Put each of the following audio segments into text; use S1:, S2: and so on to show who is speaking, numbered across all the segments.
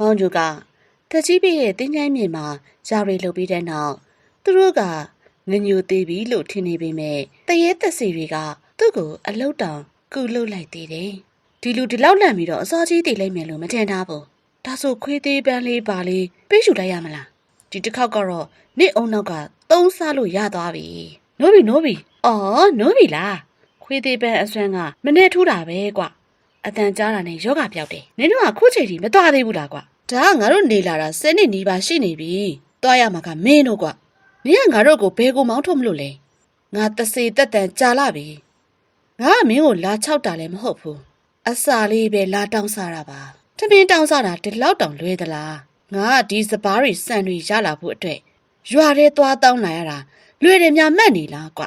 S1: မောင်ကျူကတကြီးပြည့်ရဲ့တင်းချိုင်းမြေမှာဂျာရီလှုပ်ပြီးတဲ့နောက်သူတို့ကငညူသေးပြီလို့ထင်နေပေမဲ့တရေသက်စီတွေကသူ့ကိုအလုတ်တောင်ကူလှုပ်လိုက်သေးတယ်ဒီလူဒီလောက်လန့်ပြီးတော့အစောကြီးတည်လိုက်မယ်လို့မထင်ထားဘူးဒါဆိုခွေးသေးပန်းလေးပါလေးပေးရှူလိုက်ရမလားဒီတစ်ခေါက်ကတော့နေ့အုံနောက်ကသုံးစားလို့ရသွားပြီနိုးပြီနိုးပြီအော်နိုးပြီလားခွေးသေးပန်းအစွမ်းကမနဲ့ထူးတာပဲကွ အတန်ကြားတာနဲ့ယောဂပြောက်တယ်နင်တို့ကခုချိန်ထိမသွားသေးဘူးလားကွဒါကငါတို့နေလာတာ၁၀နှစ်နီးပါးရှိနေပြီသွားရမှာကမင်းတို့ကွနင်ကငါတို့ကိုဘဲကိုမောင်းထုတ်မလို့လဲငါတစေတက်တန်ကြာလာပြီငါကမင်းကိုလာချောက်တာလည်းမဟုတ်ဘူးအစာလေးပဲလာတောင်းစားတာပါတမင်းတောင်းစားတာဒီလောက်တောင်လွဲသလားငါကဒီစပားတွေစံတွေရလာဖို့အတွက်ရွာထဲသွားတောင်းလာရတာလွယ်တယ်များမှတ်နေလားကွ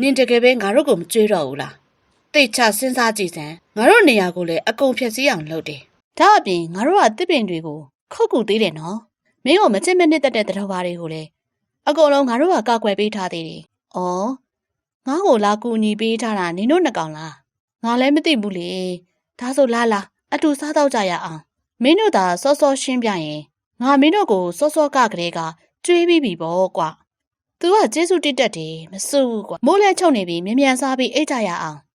S1: နင်တကယ်ပဲငါတို့ကိုမကြွေးတော့ဘူးလား တိတ်ချစဉ်းစားကြည့်စမ်းငါတို့နေရာကိုလည်းအကုန်ဖြည့်စည်းအောင်လုပ်တယ်ဒါအပြင်ငါတို့ကတစ်ပင်တွေကိုခုတ်ကူသေးတယ်နော်မင်းကိုမချစ်မနစ်တက်တဲ့တတော်ဘာတွေကိုလည်းအကုန်လုံးငါတို့ကကောက်ွယ်ပေးထားသေးတယ်။အော်ငါ့ကိုလာကူညီပေးထားတာနင်တို့နှစ်ကောင်လား။ငါလည်းမသိဘူးလေ။ဒါဆိုလာလာအတူစားတော့ကြရအောင်။မင်းတို့သာစောစောရှင်းပြရင်ငါမင်းတို့ကိုစောစောကကလေးကကျွေးပြီးပြီပေါ့ကွာ။ तू ကကျေးဇူးတက်တက်တယ်မစိုးဘူးကွာ။မိုးလဲချုံနေပြီးမြ мян စားပြီးအိတ်ကြရအောင်။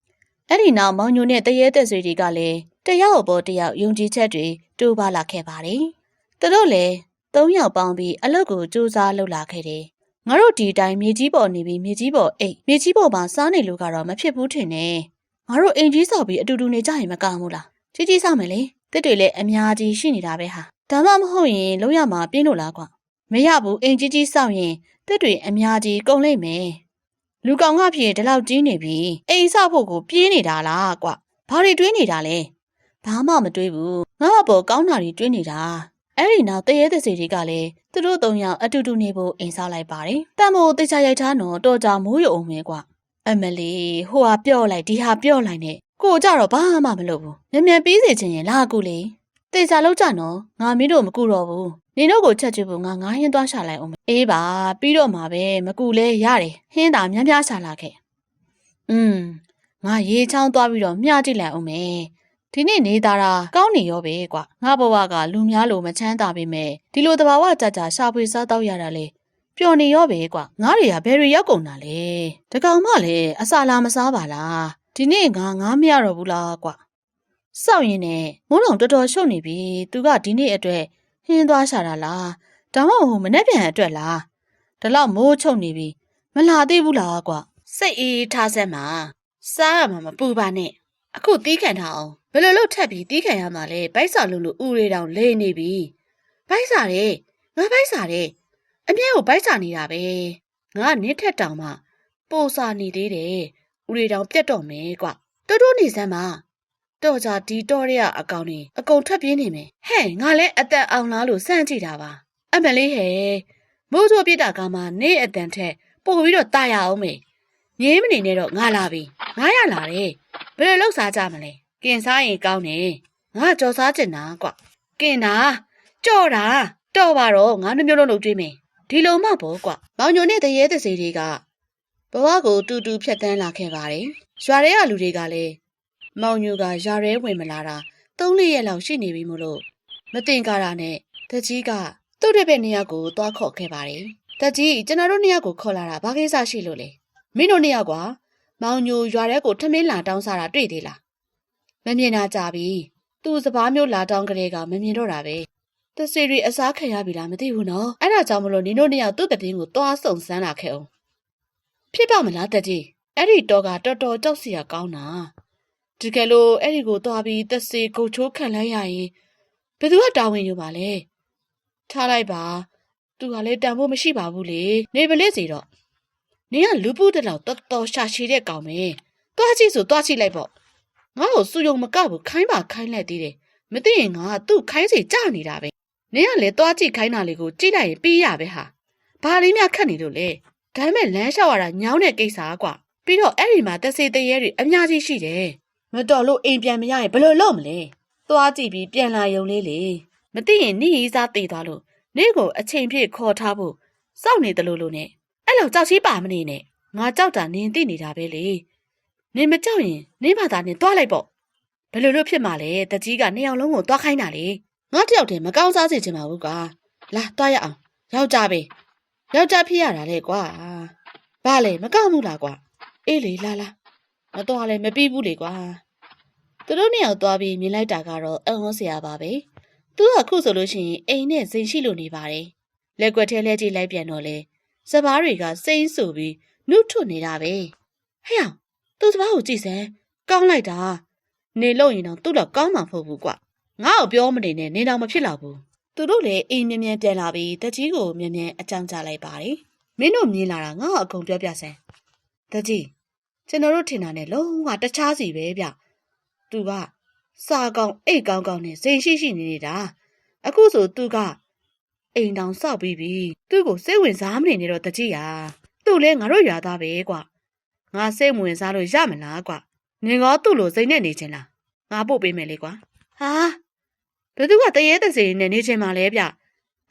S1: အဲ့ဒီနောက်မောင်ညိုနဲ့တရေသက်ဆွေတွေကလည်းတယောက်အပေါ်တယောက်ယုံကြည်ချက်တွေတိုးပါလာခဲ့ပါတယ်။သူတို့လည်းသုံးယောက်ပေါင်းပြီးအလုပ်ကိုစူးစမ်းလုပ်လာခဲ့တယ်။ငါတို့ဒီအတိုင်းမြေကြီးပေါ်နေပြီးမြေကြီးပေါ်အိတ်မြေကြီးပေါ်မှာစားနေလို့ကတော့မဖြစ်ဘူးထင်တယ်။ငါတို့အိမ်ကြီးဆောက်ပြီးအတူတူနေကြရင်မကောင်းဘူးလား။ကြီးကြီးဆောက်မယ်လေ။တစ်တွေလည်းအများကြီးရှိနေတာပဲဟာ။ဒါမှမဟုတ်ရင်လုံးရမှာပြင်းလို့လားကွာ။မရဘူးအိမ်ကြီးကြီးဆောက်ရင်တစ်တွေအများကြီးကုန်လိမ့်မယ်။ လူကောင်ကဖြစ်ဒီလောက်ကြီးနေပြီ။အိမ်ဆောက်ဖို့ကိုပြေးနေတာလားကွာ။ဘာတွေတွေးနေတာလဲ။ဘာမှမတွေးဘူး။ငါ့အပေါ်ကောင်းတာတွေတွေးနေတာ။အဲ့ဒီနောက်တရေသစီတွေကလည်းသူတို့သုံးယောက်အတူတူနေဖို့အိမ်ဆောက်လိုက်ပါတယ်။တန်မိုးတေချာရိုက်ထားနော်တော်ကြမိုးရုံအောင်ပဲကွာ။အမလီဟိုဟာပြော့လိုက်ဒီဟာပြော့လိုက်နဲ့ကိုကြတော့ဘာမှမလုပ်ဘူး။မြန်မြန်ပြီးစေချင်ရင်လာကူလေ။တေချာလောက်ကြနော်ငါမင်းတို့မကူတော့ဘူး။ နင်တို့ကိုချက်ချဖို့ငါငားရင်သွားရှာလိုက်အောင်။အေးပါပြီးတော့မှာပဲမကူလဲရတယ်။ဟင်းသာများများရှာလာခဲ့။อืมငါရေချောင်းသွားပြီးတော့မျှကြည့်လိုက်အောင်မယ်။ဒီနေ့နေသားတာကောင်းနေရောပဲကွာငါဘဝကလူများလိုမချမ်းသာပေမဲ့ဒီလိုတဘာဝကြကြရှာဖွေစားတော့ရတာလေပျော်နေရောပဲကွာငါတွေကဘယ်တွေရောက်ကုန်တာလဲတကောင်မလည်းအစာလာမစားပါလားဒီနေ့ငါငါမရတော့ဘူးလားကွာစောက်ရင်နဲ့မိုးလုံးတော်တော်ရှုပ်နေပြီသူကဒီနေ့အတွက် ဟင်းသွားရှာတာလားဒါမှမဟုတ်မနေ့ပြန်အတွက်လားဒါလောက်မိုးချုပ်နေပြီမလာသေးဘူးလားကွာစိတ်အေးထားစမ်းမှာစားရမှာမပူပါနဲ့အခုတီးခံထားအောင်ဘယ်လိုလုပ်ထပ်ပြီးတီးခံရမှာလဲဘိုက်စာလို့လို့ဥရေတောင်လဲနေပြီဘိုက်စာတဲ့ငါဘိုက်စာတဲ့အမြဲကိုဘိုက်စာနေတာပဲငါနစ်ထက်တောင်မှပိုစာနေသေးတယ်ဥရေတောင်ပြတ်တော့မယ်ကွတိုးတိုးနေစမ်းပါ တော့ကြဒီတော့ရအကောင်နေအကုန်ထွက်ပြေးနေမယ်ဟဲ့ငါလဲအသက်အောင်လားလို့စမ်းကြည့်တာပါအမလေးဟဲ့မိုးချိုးပြစ်တာကမှနေအတန်ထက်ပို့ပြီးတော့ตายရအောင်မေငင်းမနေနဲ့တော့ငါလာပြီငါရလာတယ်ဘယ်လိုလုပ်စားကြမလဲကင်စားရင်ကောင်းတယ်ငါကြော်စားကျင်တာကွကင်တာကြော်တာတော့ပါတော့ငါနှမျိုးလုံးလုပ်ကြွေးမယ်ဒီလိုမှပေါ့ကွမောင်ညိုနဲ့တရေတစေတွေကဘဝကိုတူတူဖြတ်တန်းလာခဲ့ပါတယ်ရွာထဲကလူတွေကလည်း မောင်ညိုကရွာထဲဝင်မလာတာသုံးလေးရက်လောက်ရှိနေပြီမို့လို့မတင်ကြတာနဲ့တကြီးကသူ့တဲ့ဘက်နေရာကိုသွားခေါ်ခဲ့ပါတယ်တကြီးကျွန်တော်တို့နေရာကိုခေါ်လာတာဘာကိစ္စရှိလို့လဲမင်းတို့နေရာကွာမောင်ညိုရွာထဲကိုထမင်းလာတောင်းစားတာတွေ့သေးလားမမြင်တာကြပြီသူစပားမျိုးလာတောင်းကလေးကမမြင်တော့တာပဲတစီရီအစားခံရပြီလားမသိဘူးနော်အဲ့ဒါကြောင့်မလို့နင်တို့နှစ်ယောက်သူ့တည်င်းကိုသွားဆုံစမ်းလာခဲ့အောင်ဖြစ်ပါမလားတကြီးအဲ့ဒီတော့ကတော်တော်ကြောက်စရာကောင်းတာ ဒီကယ်လို့အဲ့ဒီကိုသွားပြီးတစီကိုချိုးခံလိုက်ရရင်ဘယ်သူကတာဝန်ယူပါလဲထားလိုက်ပါသူကလည်းတန်ဖို့မရှိပါဘူးလေနေပလေးစီတော့နင်ကလူပုတလောက်တော်တော်ရှာရှည်တဲ့ကောင်ပဲတွားကြည့်ဆိုတွားကြည့်လိုက်ပေါ့ငါ့ကိုစူယုံမကဘူးခိုင်းပါခိုင်းလိုက်သေးတယ်မသိရင်ငါကသူ့ခိုင်းစီကြနေတာပဲနင်ကလည်းတွားကြည့်ခိုင်းတာလေးကိုကြည့်လိုက်ရင်ပြီးရပဲဟာဘာလေးများခတ်နေလို့လဲဒါပေမဲ့လမ်းလျှောက်ရတာညောင်းတဲ့ကိစ္စကွာပြီးတော့အဲ့ဒီမှာတဆေတရေတွေအများကြီးရှိတယ် မတော်လို့အိမ်ပြန်မရရင်ဘယ်လိုလုပ်မလဲသွားကြည့်ပြီးပြန်လာရုံလေးလေမသိရင်နေရီစားတေးသွားလို့နေကိုအချိန်ပြည့်ခေါ်ထားဖို့စောင့်နေတယ်လို့လို့နဲ့အဲ့လောက်ကြောက်ရှိပါမနေနဲ့ငါကြောက်တာနင်သိနေတာပဲလေနင်မကြောက်ရင်နင်ဘာသာနင်သွားလိုက်ပေါ့ဘယ်လိုလုပ်ဖြစ်မှာလဲတကြီးကနှစ်ယောက်လုံးကိုသွားခိုင်းတာလေငါတယောက်တည်းမကောင်းစားစေချင်ပါဘူးကွာလာတွားရအောင်ယောက်ျားပဲယောက်ျားဖြစ်ရတာလေကွာဘာလဲမကောင်းဘူးလားကွာအေးလေလာလာမတော်လဲမပြီးဘူးလေကွာ သူတို့နှစ်ယောက်သွားပြီးမြင်လိုက်တာကတော့အံ့ဩစရာပါပဲသူကခုဆိုလို့ရှိရင်အိမ်နဲ့စိန်ရှိလို့နေပါတယ်လက်ကွက်ထဲလဲကြည့်လိုက်ပြန်တော့လေစပားတွေကစိမ့်ဆူပြီးနှုတ်ထွနေတာပဲဟဲ့အောင်သူစပားကိုကြည့်စမ်းကောင်းလိုက်တာနေလို့ရင်တော့သူ့တော့ကောင်းမှာမဟုတ်ဘူးကွာငါ့ကိုပြောမနေနဲ့နေတော့မဖြစ်တော့ဘူးသူတို့လည်းအိမ်မြင်မြန်ပြန်လာပြီးတကြီးကိုမြင်မြန်အကြောင်းကြားလိုက်ပါတယ်မင်းတို့မြင်လာတာငါ့ကိုအကုန်ပြောပြစမ်းတကြီးကျွန်တော်တို့ထင်တာနဲ့လုံးဝတခြားစီပဲဗျ သူကစာကောင်အိတ်ကောင်းကောင်းနဲ့စိန်ရှိရှိနေနေတာအခုဆိုသူကအိမ်တောင်စောက်ပြီးပြီသူ့ကိုစိတ်ဝင်စားမနေနဲ့တော့တကြီးရာသူ့လဲငါတို့ရွာသားပဲကွာငါစိတ်ဝင်စားလို့ရမလားကွာနေငေါသူ့လိုစိတ်နဲ့နေချင်လားငါပို့ပေးမယ်လေကွာဟာဘယ်သူကတရေတစေနဲ့နေချင်မှလဲဗျ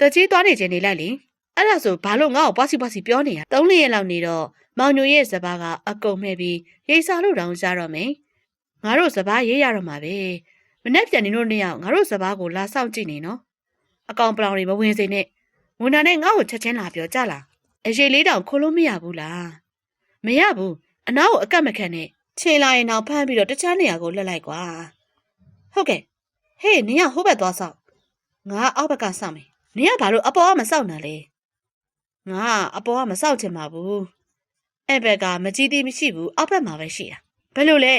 S1: တကြီးသွားနေချင်နေလိုက်လေအဲ့ဒါဆိုဘာလို့ငါ့ကိုပွားစီပွားစီပြောနေရသုံးလရက်လောက်နေတော့မောင်ညိုရဲ့စပားကအကုန်မဲ့ပြီးရိတ်စားလို့တောင်ကြတော့မယ် ငါတို့စပားရေးရတော့မှာပဲမနေ့ပြန်နေတို့နှစ်ယောက်ငါတို့စပားကိုလာစောင့်ကြည့်နေနော်အကောင်ပလောင်တွေမဝင်စေနဲ့ဝန်ထမ်းနဲ့ငါ့ကိုချက်ချင်းလာပြောကြလားအရေးလေးတောင်ခိုးလို့မရဘူးလားမရဘူးအနားကိုအကတ်မခံနဲ့ခြေလာရင်တော့ဖမ်းပြီးတော့တခြားနေရာကိုလှက်လိုက်ကွာဟုတ်ကဲ့ဟေးနင်ကဟိုဘက်သွားဆောင်ငါအောက်ဘက်ကစောင့်မယ်နင်ကဘာလို့အပေါ်ကမစောင့်တာလဲငါအပေါ်ကမစောင့်ချင်ပါဘူးအဲ့ဘက်ကမကြည့်သေးမရှိဘူးအောက်ဘက်မှာပဲရှိတာဘယ်လိုလဲ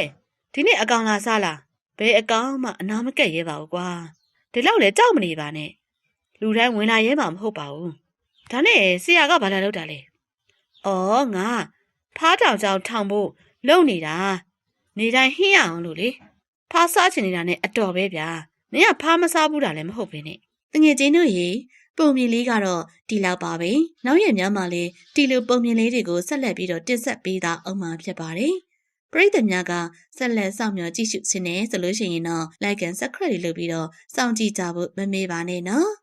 S1: ဒီနေ့အကောင်လာစားလားဘယ်အကောင်မှအနာမကက်ရဲပါဘူးကွာဒီလောက်လေကြောက်မနေပါနဲ့လူတိုင်းဝင်လာရဲမှာမဟုတ်ပါဘူးဒါနဲ့ဆရာကဘာလာလုပ်တာလဲအော်ငါဖားထောင်ကြောင်ထောင်ဖို့လုံနေတာနေတိုင်းဟင်းရအောင်လို့လေဖားစားချင်နေတာနဲ့အတော်ပဲဗျာနင်ကဖားမစားဘူးတာလည်းမဟုတ်ပဲနဲ့တငယ်ချင်းတို့ရေပုံမြင်လေးကတော့ဒီလောက်ပါပဲနောက်ရက်များမှာလည်းဒီလိုပုံမြင်လေးတွေကိုဆက်လက်ပြီးတော့တင်ဆက်ပေးတာအောင်မှာဖြစ်ပါတယ် ပရိသတ်များကဆက်လက်စောင့်မျှော်ကြည့်ရှုနေဆိုလို့ရှိရင်တော့ like and subscribe လုပ်ပြီးတော့စောင့်ကြည့်ကြဖို့မမေ့ပါနဲ့နော်